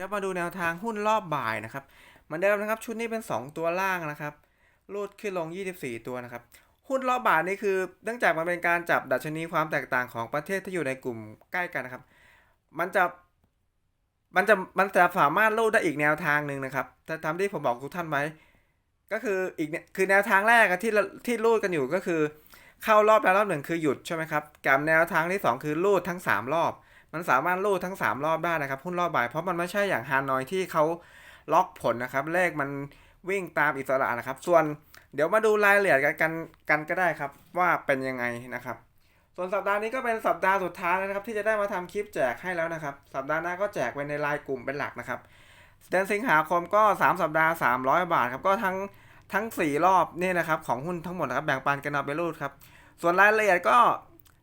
ครับมาดูแนวทางหุ้นรอบบ่ายนะครับเหมือนเดิมนะครับชุดนี้เป็น 2 ตัวล่างนะครับรูดขึ้นลง 24 ตัวนะครับหุ้นรอบบ่ายนี่คือเนื่องจากมันเป็นการจับดัชนีความแตกต่างของประเทศที่อยู่ในกลุ่มใกล้กันนะครับ มันจะมันจะมันจะสามารถรูดได้อีกแนวทางหนึ่งนะครับถ้าทำที่ผมบอกทุกท่านไว้ก็คืออีกเนี่ยคือแนวทางแรกที่ที่รูดกันอยู่ก็คือ เข้ารอบแล้วรอบหนึ่งคือหยุดใช่ไหมครับกับแนวทางที่สองคือรูดทั้งสามรอบ มันสามารถรูดทั้ง 3 รอบได้นะครับหุ้นรอบบ่ายเพราะมันไม่ใช่อย่างฮานอยที่เขาล็อกผลนะครับเลขมันวิ่งตามอิสระนะครับ ส่วนเดี๋ยวมาดูรายละเอียดกันกันกันก็ได้ครับ ว่าเป็นยังไงนะครับ ส่วนสัปดาห์นี้ก็เป็นสัปดาห์สุดท้ายนะครับ ที่จะได้มาทำคลิปแจกให้แล้วนะครับ สัปดาห์หน้าก็แจกไว้ในไลน์กลุ่มเป็นหลักนะครับเดือนสิงหาคมก็ 3 สัปดาห์ 300 บาทครับก็ทั้งทั้ง 4 รอบนี่นะครับของหุ้นทั้งหมดนะครับแบ่งปันกันเอาไปรูดครับส่วนรายละเอียดก็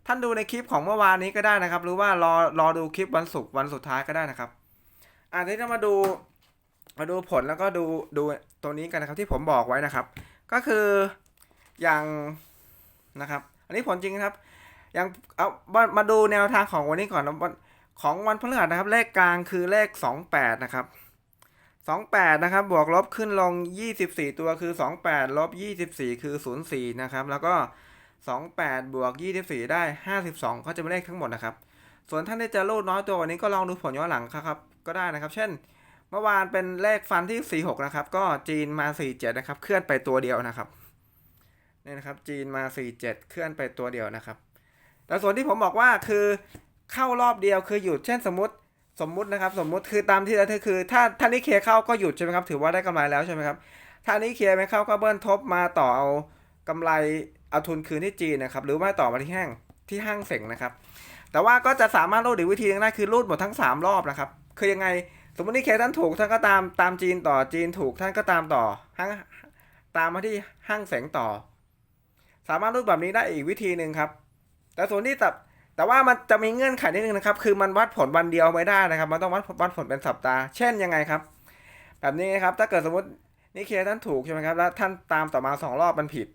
ท่านดูในคลิปของเมื่อวานนี้ก็ได้นะครับ หรือว่ารอรอดูคลิปวันศุกร์วันสุดท้ายก็ได้นะครับอ่าทีนี้เรามาดูมาดูผลแล้วก็ดูดูตัวนี้กันนะครับที่ผมบอกไว้นะครับ ก็คืออย่างนะครับ อันนี้ผลจริงนะครับ อย่างเอามามาดูแนวทางของวันนี้ก่อนนะของวันพฤหัสนะครับ เลขกลางคือเลข 28 นะครับ 28 นะครับ บวกลบขึ้นลง 24 ตัวคือ 28ลบ24 คือ 04 นะครับ แล้วก็ 28 บวก 24 ได้ 52 ก็จะเป็นเลขทั้งหมดนะครับ ส่วนท่านที่จะรูดน้อยตัววันนี้ก็ลองดูผลย้อนหลังครับ ก็ได้นะครับ เช่น เมื่อวานเป็นเลขฟันที่ 46 นะครับ ก็จีนมา 47 นะครับ เคลื่อนไปตัวเดียวนะครับนี่นะครับ จีนมา 47 เคลื่อนไปตัวเดียวนะครับ แต่ส่วนที่ผมบอกว่าคือเข้ารอบเดียวคือหยุด เช่นสมมติ สมมุตินะครับ สมมุติคือตามที่แล้วคือ ถ้าท่านนี้เคลียร์เข้าก็หยุดใช่ไหมครับ ถือว่าได้กำไรแล้วใช่ไหมครับ ถ้านี้เคลียร์ไม่เข้าก็เบิ้ลทบมาต่อเอากำไร เอาทุนคืนที่จีนนะครับ หรือว่าต่อมาที่ห้างที่ห้างเสงนะครับ แต่ว่าก็จะสามารถรูดอีกวิธีนึงได้คือรูดหมดทั้ง 3 รอบนะครับ คือยังไง สมมตินี่เคท่านถูกท่านก็ตามตามจีนต่อจีนถูกท่านก็ตามต่อห้างตามมาที่ห้างเสงต่อ สามารถรูดแบบนี้ได้อีกวิธีหนึ่งครับ แต่ส่วนที่แต่แต่ว่ามันจะมีเงื่อนไขนิดนึงนะครับ คือมันวัดผลวันเดียวไม่ได้นะครับ มันต้องวัดวัดผลเป็นสัปดาห์ เช่นยังไงครับ แบบนี้นะครับ ถ้าเกิดสมมตินี่เคท่านถูกใช่ไหมครับ แล้วท่านตามต่อมาสองรอบมันผิด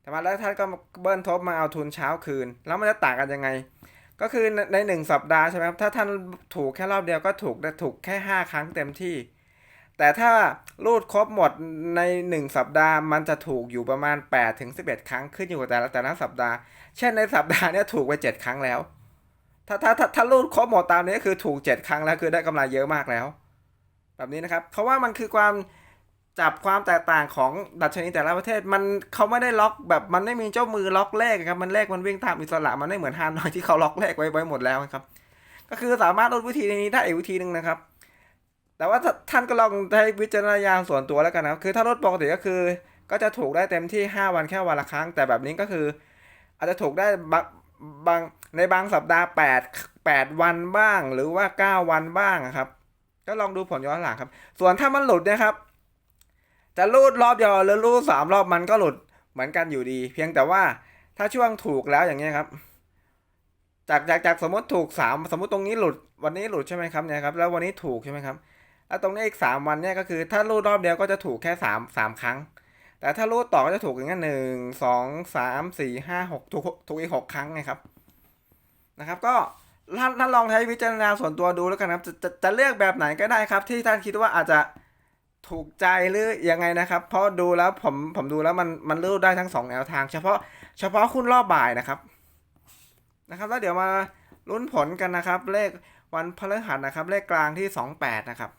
แต่มาแล้วท่านก็เบิ้ลทบมาเอาทุนเช้าคืน แล้วมันจะต่างกันยังไง ก็คือในหนึ่งสัปดาห์ใช่ไหมครับถ้าท่านถูกแค่รอบเดียวก็ถูกได้ถูกแค่ห้าครั้งเต็มที่ แต่ถ้ารูดครบหมดในหนึ่งสัปดาห์มันจะถูกอยู่ประมาณ8ถึง11 ครั้งขึ้นอยู่กับแต่ละแต่ละสัปดาห์ เช่นในสัปดาห์นี้ถูกไป 7 ครั้งแล้ว ถ้าถ้าถ้าถ้ารูดครบหมดตามนี้คือถูก 7 ครั้งแล้วคือได้กำไรเยอะมากแล้ว แบบนี้นะครับ เพราะว่ามันคือความ จับความแตกต่างของดัชนีแต่ละประเทศมันเขาไม่ได้ล็อกแบบมันไม่มีเจ้ามือล็อกเลขครับมันเลขมันวิ่งตามอิสระมันไม่เหมือนฮานอยที่เขาล็อกเลขไว้ไว้หมดแล้วครับ ก็คือสามารถลดวิธีนี้ได้อีกวิธีหนึ่งนะครับ แต่ว่าท่านก็ลองใช้วิจารณญาณส่วนตัวแล้วกันนะครับคือถ้าลดปกติก็คือ ก็จะถูกได้เต็มที่ 5 วันแค่วันละครั้ง แต่แบบนี้ก็คือ อาจจะถูกได้บางบางในบางสัปดาห์ 8 8 วันบ้าง หรือว่า 9 วันบ้างครับ ก็ลองดูผลย้อนหลังครับ ส่วนถ้ามันหลุดนะครับ จะรูดรอบเดียวหรือรูดสามรอบมันก็หลุดเหมือนกันอยู่ดี เพียงแต่ว่าถ้าช่วงถูกแล้วอย่างเงี้ยครับ จากจากจากสมมติถูกสามสมมติตรงนี้หลุดวันนี้หลุดใช่ไหมครับเนี่ยครับแล้ววันนี้ถูกใช่ไหมครับแล้วตรงนี้อีกสามวันเนี่ยก็คือ ถ้ารูดรอบเดียวก็จะถูกแค่สามสามครั้ง แต่ถ้ารูดต่อก็จะถูกอย่างเงี้ยหนึ่งสองสามสี่ห้าหกถูกถูกอีกหกครั้งไงครับนะครับ ก็ท่านท่านลองใช้วิจารณญาณส่วนตัวดูแล้วกันครับจะจะจะเลือกแบบไหนก็ได้ครับ ที่ท่านคิดว่าอาจจะ ถูกใจหรือยังไงนะครับ เพราะดูแล้วผมผมดูแล้วมันมันเลือกได้ทั้งสองแนวทาง เฉพาะเฉพาะคุณรอบบ่ายนะครับนะครับ แล้วเดี๋ยวมาลุ้นผลกันนะครับ เลขวันพฤหัสนะครับ เลขกลางที่ 28 นะครับ